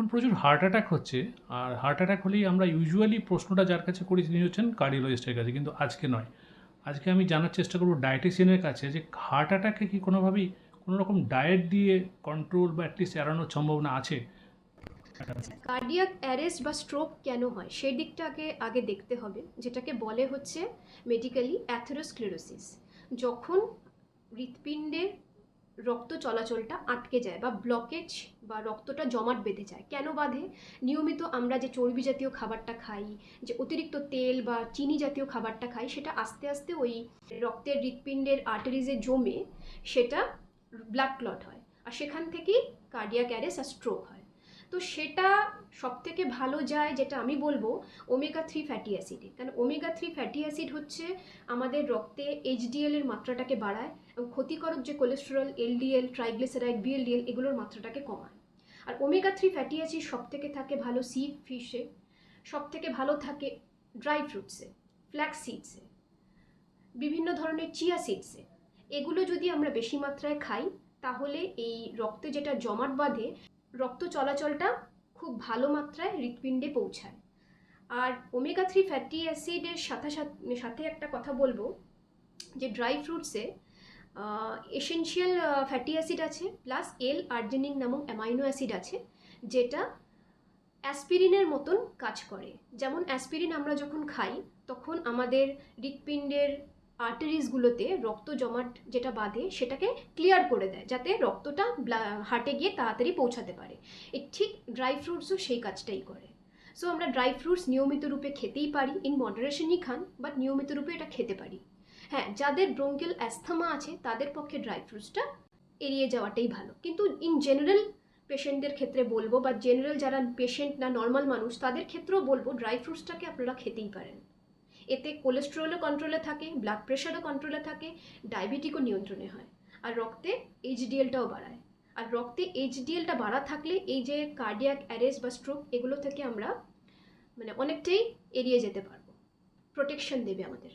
এখন প্রচুর heart attack হচ্ছে, আর হার্ট অ্যাটাক হলেই আমরা ইউজুয়ালি প্রশ্নটা যার কাছে করি তিনি হচ্ছেন কার্ডিওলজিস্টের কাছে, কিন্তু আজকে নয়। আজকে আমি জানার চেষ্টা করব ডায়েটিশিয়ানের কাছে যে হার্ট অ্যাটাকে কি কোনোভাবেই কোনো রকম ডায়েট দিয়ে কন্ট্রোল বা অ্যাটলিস্ট এড়ানোর সম্ভাবনা আছে? কার্ডিয়াক অ্যারেস্ট বা স্ট্রোক কেন হয়? সেই দিকটাকে আগে দেখতে হবে, যেটাকে বলে হচ্ছে মেডিকেলি অ্যাথেরোস্ক্লেরোসিস যখন হৃৎপিণ্ডের রক্ত চলাচলটা আটকে যায় বা ব্লকেজ বা রক্তটা জমাট বেঁধে যায়। কেন বাঁধে? নিয়মিত আমরা যে চর্বি জাতীয় খাবারটা খাই, যে অতিরিক্ত তেল বা চিনি জাতীয় খাবারটা খাই, সেটা আস্তে আস্তে ওই রক্তের হৃৎপিণ্ডের আর্টারিজে জমে সেটা ব্লাড ক্লট হয়। আর সেখান থেকেই কার্ডিয়াক অ্যারেস আর স্ট্রোক হয়। তো সেটা সব থেকে ভালো যায় যেটা আমি বলব ওমেগা থ্রি ফ্যাটি অ্যাসিডে কারণ ওমেগা থ্রি ফ্যাটি অ্যাসিড হচ্ছে আমাদের রক্তে এইচডিএল এর মাত্রাটাকে বাড়ায় এবং ক্ষতিকারক যে কোলেস্টেরল এলডিএল ট্রাইগ্লিসারাইড বিএলডিএল এগুলোর মাত্রাটাকে কমায়। আর ওমেগা থ্রি ফ্যাটি অ্যাসিড সব থেকে থাকে ভালো সি ফিশে সব থেকে ভালো থাকে ড্রাই ফ্রুটসে ফ্ল্যাক্স সিডসে বিভিন্ন ধরনের চিয়া সিডসে এগুলো যদি আমরা বেশি মাত্রায় খাই, তাহলে এই রক্তে যেটা জমাট বাঁধে, রক্ত চলাচলটা খুব ভালো মাত্রায় হৃৎপিণ্ডে পৌঁছায়। আর ওমেগা থ্রি ফ্যাটি অ্যাসিডের সাথে সাথে একটা কথা বলব, যে ড্রাই ফ্রুটসে এসেনশিয়াল ফ্যাটি অ্যাসিড আছে প্লাস এল আর্জেনিন নামক অ্যামাইনো অ্যাসিড আছে, যেটা অ্যাসপিরিনের মতন কাজ করে। যেমন অ্যাসপিরিন আমরা যখন খাই, তখন আমাদের হৃৎপিণ্ডের আর্টারিজগুলোতে রক্ত জমাট যেটা বাঁধে, সেটাকে ক্লিয়ার করে দেয়, যাতে রক্তটা হার্টে গিয়ে তাড়াতাড়ি পৌঁছাতে পারে। এই ঠিক ড্রাই ফ্রুটসও সেই কাজটাই করে। সো আমরা ড্রাই ফ্রুটস নিয়মিত রূপে খেতেই পারি ইন মডারেশনই খান বাট নিয়মিত রূপে এটা খেতে পারি। হ্যাঁ যাদের ব্রঙ্কেল অ্যাস্থমা আছে, তাদের পক্ষে ড্রাই ফ্রুটসটা এড়িয়ে যাওয়াটাই ভালো। কিন্তু ইন জেনারেল পেশেন্টদের ক্ষেত্রে বলব, বা জেনারেল যারা পেশেন্ট না নর্মাল মানুষ, তাদের ক্ষেত্রেও বলব ড্রাই ফ্রুটসটাকে আপনারা খেতেই পারেন। এতে কোলেস্ট্রলও কন্ট্রোলে থাকে ব্লাড প্রেশারও কন্ট্রোলে থাকে ডায়াবেটিকও নিয়ন্ত্রণে হয়। আর রক্তে এইচডিএলটাও বাড়ায়। আর রক্তে এইচডিএলটা বাড়া থাকলে এই যে কার্ডিয়াক অ্যারেস্ট বা স্ট্রোক এগুলো থেকে আমরা মানে অনেকটাই এড়িয়ে যেতে পারব। প্রোটেকশন দেবে আমাদের।